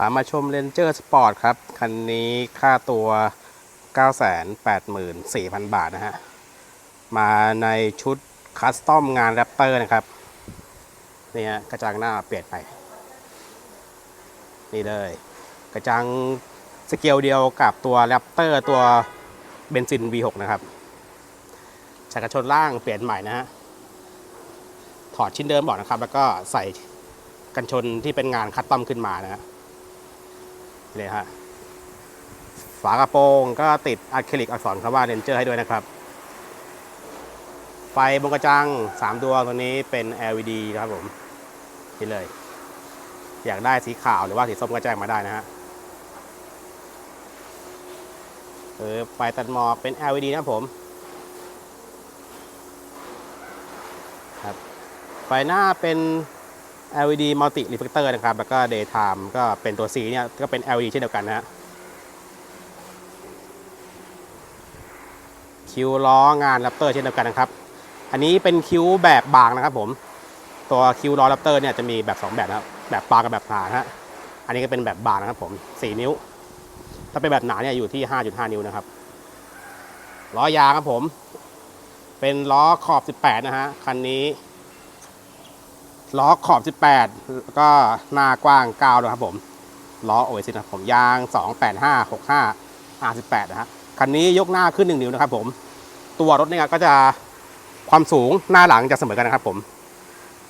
พามาชม Ranger Sport ครับ คันนี้ค่าตัว 984,000 บาทนะฮะ มาในชุดคัสตอมงานแรปเตอร์นะครับ นี่ฮะกระจังหน้าเปลี่ยนไป นี่เลย กระจังสเกลเดียวกับตัวแรปเตอร์ตัวเบนซิน V6 นะครับชักระชนล่างเปลี่ยนใหม่นะฮะ ถอดชิ้นเดิมออกนะครับ แล้วก็ใส่กันชนที่เป็นงานคัสตอมขึ้นมานะฮะ เลยฮะฝากระโปรงก็ติดอะคริลิกอักษรคำว่าเรนเจอร์ให้ด้วยนะครับ ไฟบนกระจัง 3 ดวงตัวนี้เป็น LED นะครับผมนี่เลย อยากได้สีขาวหรือว่าสีส้มก็แจ้งมาได้นะฮะเออไฟตัดหมอกเป็น LED นะครับผมครับไฟหน้าเป็น LED Multi Reflector นะครับ แล้วก็ Daytime ก็เป็นตัว C เนี่ย ก็เป็น LED เช่นเดียวกันนะฮะคิ้วล้องานแรปเตอร์เช่นเดียวกันนะครับ อันนี้เป็นคิ้วแบบบางนะครับผม ตัวคิ้วล้อแรปเตอร์เนี่ยจะมีแบบ 2 แบบนะครับ แบบบางกับแบบหนาฮะ อันนี้ก็เป็นแบบบางนะครับผม 4 นิ้ว ถ้าเป็นแบบหนาเนี่ยอยู่ที่ 5.5 นิ้วนะครับ ล้อยางครับผม เป็นล้อขอบ 18 นะฮะ คันนี้ ล้อขอบ 18 แล้วก็หน้ากว้าง9นะครับผม ล้อโอเอซินะผมยาง 285 65 R18 นะฮะคันนี้ยกหน้าขึ้น 1 นิ้วนะครับผม ตัวรถเนี่ยก็จะความสูงหน้าหลังจะเสมอกันนะครับผม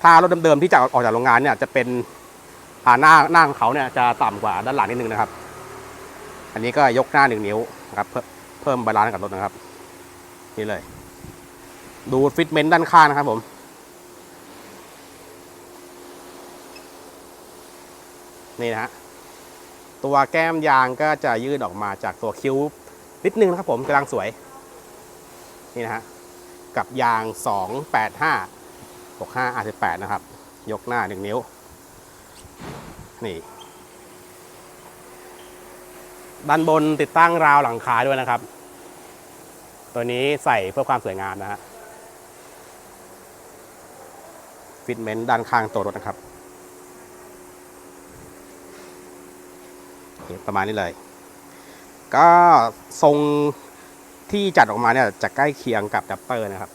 ถ้ารถเดิมๆที่จะออกจากโรงงานเนี่ยจะเป็นอ่าหน้าหน้าของเขาเนี่ยจะต่ำกว่าด้านหลังนิดนึงนะครับ อันนี้ก็ยกหน้า 1 นิ้วนะครับเพิ่มเพิ่มบาลานซ์กับรถนะครับ นี่เลย ดูฟิตเมนต์ด้านข้างนะครับผม นี่นะฮะตัวแก้มยางก็จะยืดออกมาจากตัวคิ้วนิดนึงนะครับผมกำลังสวย นี่นะฮะกับยาง 285 65 R18 นะครับ ยกหน้า 1 นิ้ว นี่ ด้านบนติดตั้งราวหลังคาด้วยนะครับ ตัวนี้ใส่เพื่อความสวยงามนะฮะฟิตเมนต์ด้านข้างตัวรถนะครับ โอเค ประมาณนี้เลย ก็ทรงที่จัดออกมาเนี่ยจะใกล้เคียงกับดับเตอร์นะครับ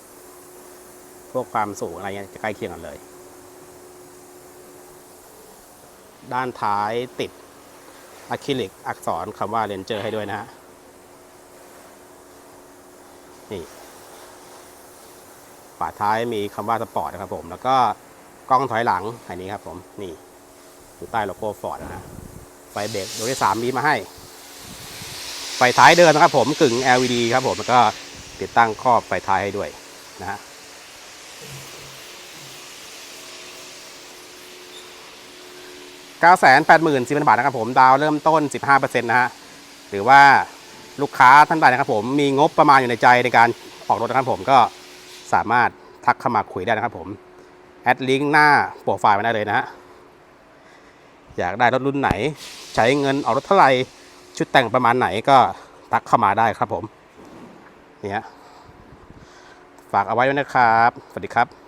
พวกความสูงอะไรเงี้ยจะใกล้เคียงกันเลย ด้านท้ายติดอะคริลิกอักษรคำว่าเรนเจอร์ให้ด้วยนะฮะ นี่ฝาท้ายมีคำว่าสปอร์ตนะครับผม แล้วก็กล้องถอยหลังอันนี้ครับผม นี่อยู่ใต้โลโก้ฟอร์ดนะฮะ ไฟเบรกดวงที่สามมีมาให้ ไฟท้ายเดินนะครับผมกึ่ง LED ครับผมแล้วก็ติดตั้งครอบไฟท้ายให้ด้วยนะฮะ984,000บาทนะครับผมดาวเริ่มต้น15%นะฮะหรือว่าลูกค้าท่านใดนะครับผมมีงบประมาณอยู่ในใจในการออกรถนะครับผมก็สามารถทักเข้ามาคุยได้นะครับผม แอดลิงก์หน้าโปรไฟล์มาได้เลยนะฮะ อยากได้รถรุ่นไหน ใช้เงินออกรถเท่าไหร่ชุดแต่งประมาณไหนก็ทักเข้ามาได้ครับผมเนี่ยฝากเอาไว้ด้วยนะครับ สวัสดีครับ